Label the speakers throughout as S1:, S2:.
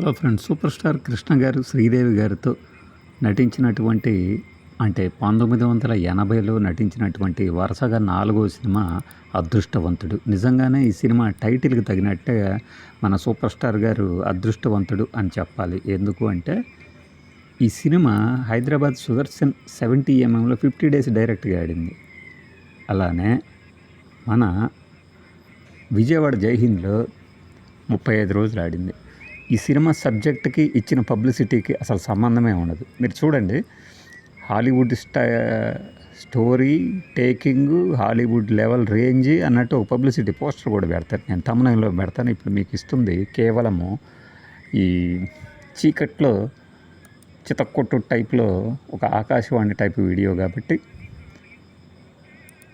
S1: Hello friends super star Krishna garu Sridevi గారితో నటించినటువంటి అంటే పంతొమ్మిది వందల ఎనభైలో నటించినటువంటి వరుసగా నాలుగో సినిమా అదృష్టవంతుడు. నిజంగానే ఈ సినిమా టైటిల్కి తగినట్టే మన సూపర్ స్టార్ గారు అదృష్టవంతుడు అని చెప్పాలి. ఎందుకు అంటే ఈ సినిమా హైదరాబాద్ సుదర్శన్ సెవెంటీ ఎంఎంలో ఫిఫ్టీ డేస్ డైరెక్ట్గా ఆడింది. అలానే మన విజయవాడ జైహింద్లో ముప్పై ఐదు రోజులు ఆడింది. ఈ సినిమా సబ్జెక్ట్కి ఇచ్చిన పబ్లిసిటీకి అసలు సంబంధమే ఉండదు. మీరు చూడండి హాలీవుడ్ స్టా story taking Hollywood level range అన్నట్టు ఒక పబ్లిసిటీ పోస్టర్ కూడా పెడతాను నేను తమిళంలో పెడతాను ఇప్పుడు మీకు ఇస్తుంది. కేవలము ఈ చీకట్లో చితక్కొట్టు టైప్లో ఒక ఆకాశవాణి టైప్ వీడియో కాబట్టి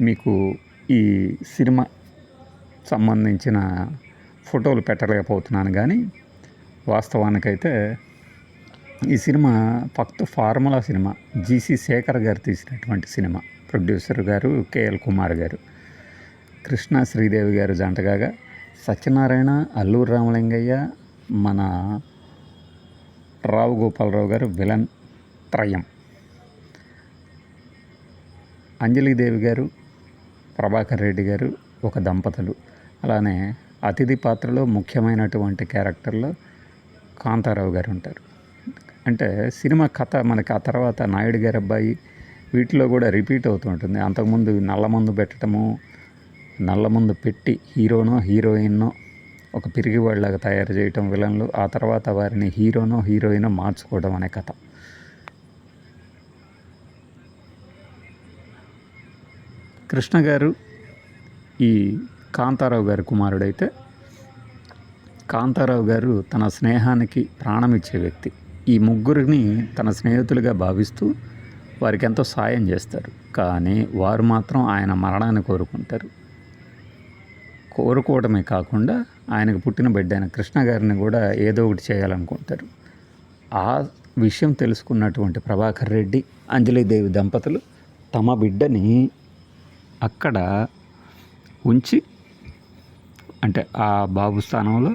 S1: మీకు ఈ సినిమా సంబంధించిన ఫోటోలు పెట్టలేకపోతున్నాను. కానీ వాస్తవానికైతే ఈ సినిమా ఫక్త్ ఫార్ములా సినిమా. జీసీ శేఖర్ గారు తీసినటువంటి సినిమా. ప్రొడ్యూసర్ గారు కేఎల్ కుమార్ గారు. కృష్ణ శ్రీదేవి గారు జంటగా సత్యనారాయణ అల్లూరు రామలింగయ్య మన రావు గోపాలరావు గారు విలన్ త్రయం. అంజలిదేవి గారు ప్రభాకర్ రెడ్డి గారు ఒక దంపతులు. అలానే అతిథి పాత్రలో ముఖ్యమైనటువంటి క్యారెక్టర్లో కాంతారావు గారు ఉంటారు. అంటే సినిమా కథ మనకి ఆ తర్వాత నాయుడు గారి అబ్బాయి వీటిలో కూడా రిపీట్ అవుతూ ఉంటుంది. అంతకుముందు నల్లమందు పెట్టడము నల్లమందు పెట్టి హీరోనో హీరోయిన్నో ఒక పిరిగివాళ్ళలాగా తయారు చేయటం విలన్లు ఆ తర్వాత వారిని హీరోనో హీరోయినో మార్చుకోవడం అనే కథ. కృష్ణ గారు ఈ కాంతారావు గారి కుమారుడైతే కాంతారావు గారు తన స్నేహానికి ప్రాణం ఇచ్చే వ్యక్తి. ఈ ముగ్గురిని తన స్నేహితులుగా భావిస్తూ వారికి ఎంతో సాయం చేస్తారు. కానీ వారు మాత్రం ఆయన మరణాన్ని కోరుకుంటారు. కోరుకోవడమే కాకుండా ఆయనకు పుట్టిన బిడ్డ అయిన కృష్ణ గారిని కూడా ఏదో ఒకటి చేయాలనుకుంటారు. ఆ విషయం తెలుసుకున్నటువంటి ప్రభాకర్ రెడ్డి అంజలిదేవి దంపతులు తమ బిడ్డని అక్కడ ఉంచి అంటే ఆ బాబు స్థానంలో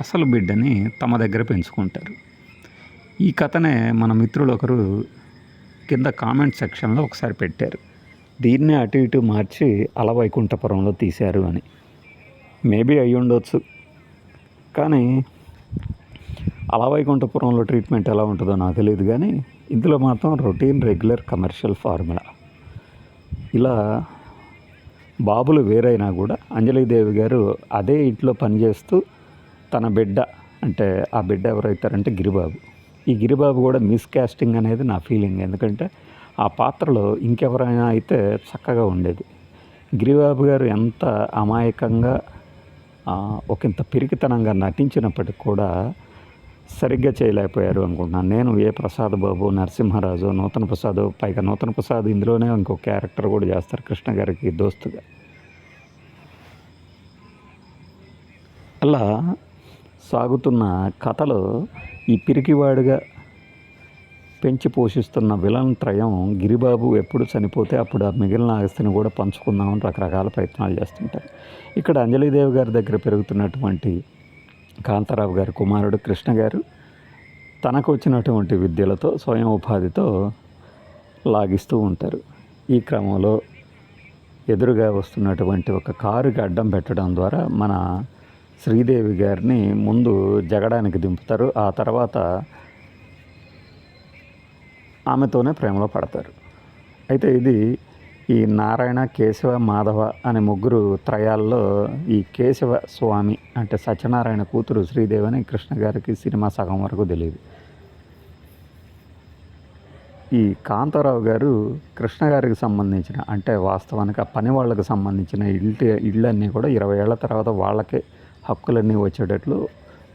S1: అసలు బిడ్డని తమ దగ్గర పెంచుకుంటారు. ఈ కథనే మన మిత్రులు ఒకరు కింద కామెంట్ సెక్షన్లో ఒకసారి పెట్టారు. దీన్నే అటు ఇటు మార్చి అలవైకుంఠపురంలో తీశారు అని. మేబీ అయి ఉండొచ్చు. కానీ అలవైకుంఠపురంలో ట్రీట్మెంట్ ఎలా ఉంటుందో నాకు తెలియదు కానీ ఇందులో మాత్రం రొటీన్ రెగ్యులర్ కమర్షియల్ ఫార్ములా. ఇలా బాబులు వేరైనా కూడా అంజలిదేవి గారు అదే ఇంట్లో పనిచేస్తూ తన బిడ్డ అంటే ఆ బిడ్డ ఎవరైతారంటే గిరిబాబు. ఈ గిరిబాబు కూడా మిస్కాస్టింగ్ అనేది నా ఫీలింగ్. ఎందుకంటే ఆ పాత్రలో ఇంకెవరైనా అయితే చక్కగా ఉండేది. గిరిబాబు గారు ఎంత అమాయకంగా ఒకంత పిరికితనంగా నటించినప్పటికి కూడా సరిగ్గా చేయలేకపోయారు అనుకుంటున్నాను. నేను ఏ ప్రసాద్ బాబు నరసింహరాజు నూతన ప్రసాద్ పైగా నూతన ప్రసాద్ ఇందులోనే ఇంకో క్యారెక్టర్ కూడా చేస్తారు కృష్ణ గారికి దోస్తుగా. అలా సాగుతున్న కథలో ఈ పిరికివాడుగా పెంచి పోషిస్తున్న విలన్ త్రయం గిరిబాబు ఎప్పుడు చనిపోతే అప్పుడు ఆ మిగిలిన ఆస్తిని కూడా పంచుకుందామని రకరకాల ప్రయత్నాలు చేస్తుంటారు. ఇక్కడ అంజలిదేవి గారి దగ్గర పెరుగుతున్నటువంటి కాంతారావు గారి కుమారుడు కృష్ణ గారు తనకు వచ్చినటువంటి విద్యలతో స్వయం ఉపాధితో లాగిస్తూ ఉంటారు. ఈ క్రమంలో ఎదురుగా వస్తున్నటువంటి ఒక కారుకి అడ్డం పెట్టడం ద్వారా మన శ్రీదేవి గారిని ముందు జగడానికి దింపుతారు. ఆ తర్వాత ఆమెతోనే ప్రేమలో పడతారు. అయితే ఇది ఈ నారాయణ కేశవ మాధవ అనే ముగ్గురు త్రయాల్లో ఈ కేశవ స్వామి అంటే సత్యనారాయణ కూతురు శ్రీదేవి అని కృష్ణ గారికి సినిమా సగం వరకు తెలియదు. ఈ కాంతారావు గారు కృష్ణ గారికి సంబంధించిన అంటే వాస్తవానికి ఆ పని వాళ్ళకి సంబంధించిన ఇల్లు ఇళ్ళన్నీ కూడా ఇరవై ఏళ్ళ తర్వాత వాళ్ళకే హక్కులన్నీ వచ్చేటట్లు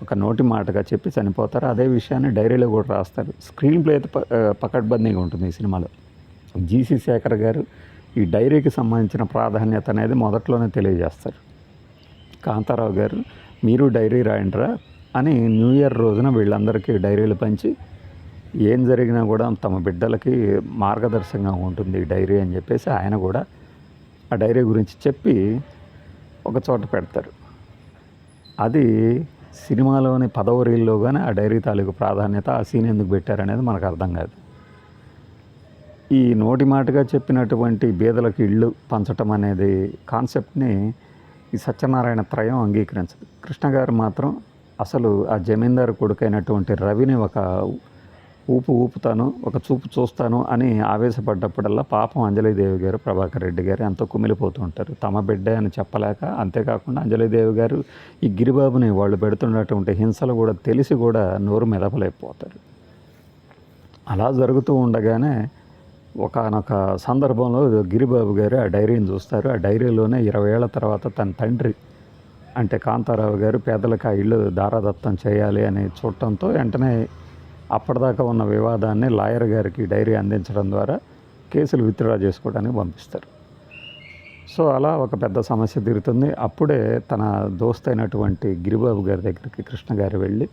S1: ఒక నోటి మాటగా చెప్పి చనిపోతారు. అదే విషయాన్ని డైరీలో కూడా రాస్తారు. స్క్రీన్ ప్లే అయితే పకడ్బందీగా ఉంటుంది ఈ సినిమాలో. జీసీ శేఖర్ గారు ఈ డైరీకి సంబంధించిన ప్రాధాన్యత అనేది మొదట్లోనే తెలియజేస్తారు. కాంతారావు గారు మీరు డైరీ రాయండిరా అని న్యూ ఇయర్ రోజున వీళ్ళందరికీ డైరీలు పంచి ఏం జరిగినా కూడా తమ బిడ్డలకి మార్గదర్శకంగా ఉంటుంది ఈ డైరీ అని చెప్పేసి ఆయన కూడా ఆ డైరీ గురించి చెప్పి ఒక చోట పెడతారు. అది సినిమాలోని పదవ రీల్లో కానీ ఆ డైరీ తాలూకు ప్రాధాన్యత ఆ సీన్ ఎందుకు పెట్టారనేది మనకు అర్థం కాదు. ఈ నోటి మాటగా చెప్పినటువంటి బీదలకు ఇళ్ళు పంచటం అనేది కాన్సెప్ట్ని ఈ సత్యనారాయణ త్రయం అంగీకరించదు. కృష్ణ గారు మాత్రం అసలు ఆ జమీందారు కొడుకైనటువంటి రవిని ఒక ఊపు ఊపుతాను ఒక చూపు చూస్తాను అని ఆవేశపడ్డప్పుడల్లా పాపం అంజలిదేవి గారు ప్రభాకర్ రెడ్డి గారు ఎంతో కుమిలిపోతూ ఉంటారు. తమ బిడ్డ అని చెప్పలేక అంతేకాకుండా అంజలిదేవి గారు ఈ గిరిబాబుని వాళ్ళు పెడుతున్నటువంటి హింసలు కూడా తెలిసి కూడా నోరు మెదపలేకపోతారు. అలా జరుగుతూ ఉండగానే ఒకనొక సందర్భంలో గిరిబాబు గారు ఆ డైరీని చూస్తారు. ఆ డైరీలోనే ఇరవై ఏళ్ళ తర్వాత తన తండ్రి అంటే కాంతారావు గారు పేదలకు ఆ ఇల్లు దారాదత్తం చేయాలి అని చూడటంతో వెంటనే అప్పటిదాకా ఉన్న వివాదాన్ని లాయర్ గారికి డైరీ అందించడం ద్వారా కేసులు విత్డ్రా చేసుకోవడానికి పంపిస్తారు. సో అలా ఒక పెద్ద సమస్య తీరుతుంది. అప్పుడే తన దోస్త్ అయినటువంటి గిరిబాబు గారి దగ్గరికి కృష్ణ గారు వెళ్ళి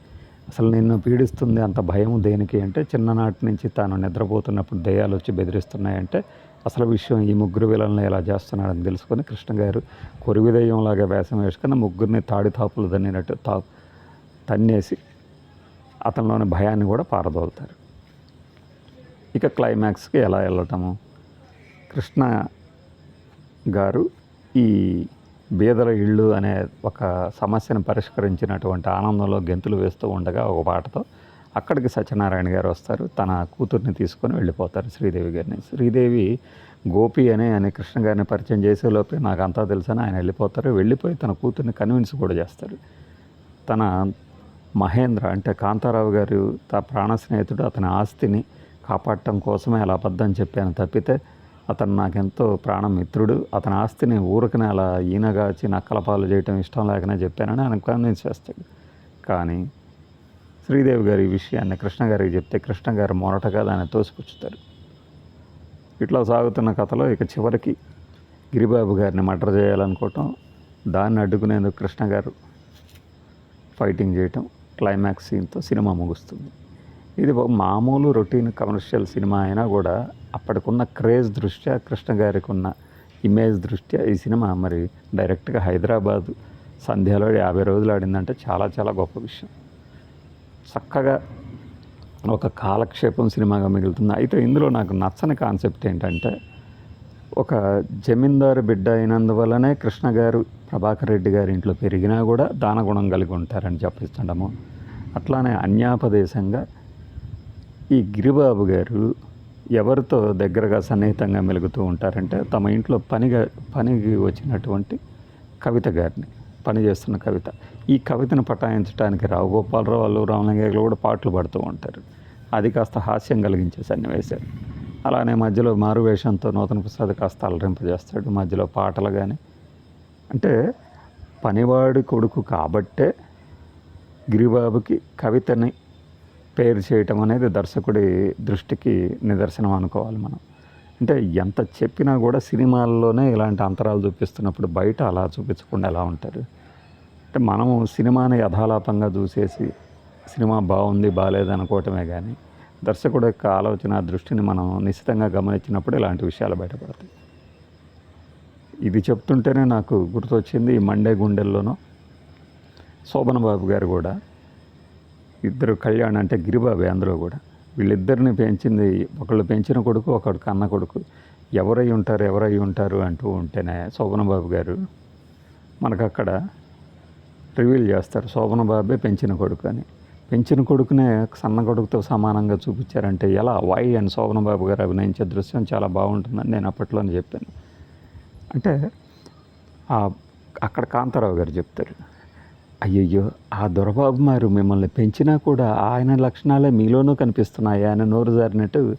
S1: అసలు నిన్ను పీడిస్తుంది అంత భయం దేనికి అంటే చిన్ననాటి నుంచి తాను నిద్రపోతున్నప్పుడు దయ్యాలు వచ్చి బెదిరిస్తున్నాయంటే అసలు విషయం ఈ ముగ్గురు విలన్లు ఎలా చేస్తున్నాడని తెలుసుకొని కృష్ణ గారు కొరివి దయ్యంలాగా వేషం వేసుకుని ముగ్గురిని తాడి తాపులు తన్నినట్టు తా తన్నేసి అతనిలోని భయాన్ని కూడా పారదోలుతారు. ఇక క్లైమాక్స్కి ఎలా వెళ్ళటము? కృష్ణ గారు ఈ బీదల ఇళ్ళు అనే ఒక సమస్యను పరిష్కరించినటువంటి ఆనందంలో గెంతులు వేస్తూ ఉండగా ఒక పాటతో అక్కడికి సత్యనారాయణ గారు వస్తారు. తన కూతుర్ని తీసుకొని వెళ్ళిపోతారు శ్రీదేవి గారిని. శ్రీదేవి గోపి అనే ఆయన కృష్ణ గారిని పరిచయం చేసేలోపే నాకు అంతా తెలుసని ఆయన వెళ్ళిపోతారు. వెళ్ళిపోయి తన కూతుర్ని కన్విన్స్ కూడా చేస్తారు. తన మహేంద్ర అంటే కాంతారావు గారు తా ప్రాణ స్నేహితుడు అతని ఆస్తిని కాపాడటం కోసమే అలా అబద్ధం చెప్పాను తప్పితే అతను నాకెంతో ప్రాణం మిత్రుడు అతని ఆస్తిని ఊరికనే అలా ఈనగాచి నక్కల పాలు చేయటం ఇష్టం లేకనే చెప్పానని ఆయన కన్విన్స్ చేస్తాడు. కానీ శ్రీదేవి గారి ఈ విషయాన్ని కృష్ణ గారికి చెప్తే కృష్ణ గారు మొరటగా దాన్ని తోసిపుచ్చుతారు. ఇట్లా సాగుతున్న కథలో ఇక చివరికి గిరిబాబు గారిని మర్డర్ చేయాలనుకోవటం దాన్ని అడ్డుకునేందుకు కృష్ణ గారు ఫైటింగ్ చేయటం క్లైమాక్స్ సీన్తో సినిమా ముగుస్తుంది. ఇది ఒక మామూలు రొటీన్ కమర్షియల్ సినిమా అయినా కూడా అప్పటికున్న క్రేజ్ దృష్ట్యా కృష్ణ గారికి ఉన్న ఇమేజ్ దృష్ట్యా ఈ సినిమా మరి డైరెక్ట్గా హైదరాబాద్ సంధ్యలో యాభై రోజులు ఆడిందంటే చాలా చాలా గొప్ప విషయం. చక్కగా ఒక కాలక్షేపం సినిమాగా మిగులుతుంది. అయితే ఇందులో నాకు నచ్చని కాన్సెప్ట్ ఏంటంటే ఒక జమీందారు బిడ్డ అయినందువల్లనే కృష్ణ గారు ప్రభాకర్ రెడ్డి గారి ఇంట్లో పెరిగినా కూడా దానగుణం కలిగి ఉంటారని చెప్పిస్తుండము. అట్లానే అన్యాపదేశంగా ఈ గిరిబాబు గారు ఎవరితో దగ్గరగా సన్నిహితంగా మెలుగుతూ ఉంటారంటే తమ ఇంట్లో పనిగా పనికి వచ్చినటువంటి కవిత గారిని పని చేస్తున్న కవిత. ఈ కవితను పటాయించడానికి రావు గోపాలరావు అల్లు రామలింగయ్యలు కూడా పాటలు పడుతూ ఉంటారు. అది కాస్త హాస్యం కలిగించే సన్నివేశాలు అలానే మధ్యలో మారువేషంతో నూతన ప్రసాద్ కాస్త అలరింపజేస్తాడు. మధ్యలో పాటలు కానీ అంటే పనివాడి కొడుకు కాబట్టే గిరిబాబుకి కవితని పేరు చేయటం అనేది దర్శకుడి దృష్టికి నిదర్శనం అనుకోవాలి మనం. అంటే ఎంత చెప్పినా కూడా సినిమాల్లోనే ఇలాంటి అంతరాలు చూపిస్తున్నప్పుడు బయట అలా చూపించకుండా ఎలా ఉంటారు? అంటే మనము సినిమాని యథాలాపంగా చూసేసి సినిమా బాగుంది బాగాలేదు అనుకోవటమే కానీ దర్శకుడు యొక్క ఆలోచన దృష్టిని మనం నిశ్చితంగా గమనించినప్పుడు ఇలాంటి విషయాలు బయటపడతాయి. ఇది చెప్తుంటేనే నాకు గుర్తొచ్చింది ఈ మండే గుండెల్లోనూ శోభన్ బాబు గారు కూడా ఇద్దరు కళ్యాణ్ అంటే గిరిబాబే అందులో కూడా వీళ్ళిద్దరిని పెంచింది ఒకళ్ళు పెంచిన కొడుకు ఒకడు కన్న కొడుకు ఎవరై ఉంటారు ఎవరై ఉంటారు అంటూ ఉంటేనే శోభన బాబు గారు మనకు అక్కడ రివీల్ చేస్తారు శోభన బాబే పెంచిన కొడుకు అని. పెంచిన కొడుకునే సన్న కొడుకుతో సమానంగా చూపించారంటే ఎలా? వై అండ్ శోభన బాబు గారు అభినయించే దృశ్యం చాలా బాగుంటుందని నేను అప్పట్లోనే చెప్పాను. అంటే అక్కడ కాంతారావు గారు చెప్తారు అయ్యయ్యో ఆ దొరబాబు మారు మిమ్మల్ని పెంచినా కూడా ఆయన లక్షణాలే మీలోనూ కనిపిస్తున్నాయి? ఆయన నోరు జారినట్టు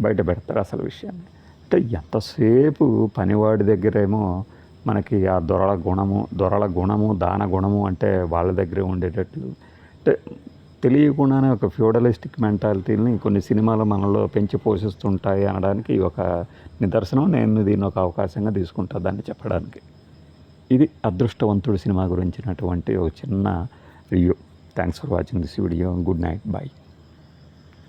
S1: బయట పెడతారు అసలు విషయాన్ని. అంటే ఎంతసేపు పనివాడి దగ్గరేమో మనకి ఆ దొరల గుణము దొరల గుణము దాన గుణము అంటే వాళ్ళ దగ్గరే ఉండేటట్లు తెలియకుండానే ఒక ఫ్యూడలిస్టిక్ మెంటాలిటీని కొన్ని సినిమాలు మనలో పెంచి పోషిస్తుంటాయి అనడానికి ఒక నిదర్శనం. నేను దీన్ని ఒక అవకాశంగా తీసుకుంటా దాన్ని చెప్పడానికి. ఇది అదృష్టవంతుడు సినిమా గురించినటువంటి ఒక చిన్న review. Thanks for watching this video good night bye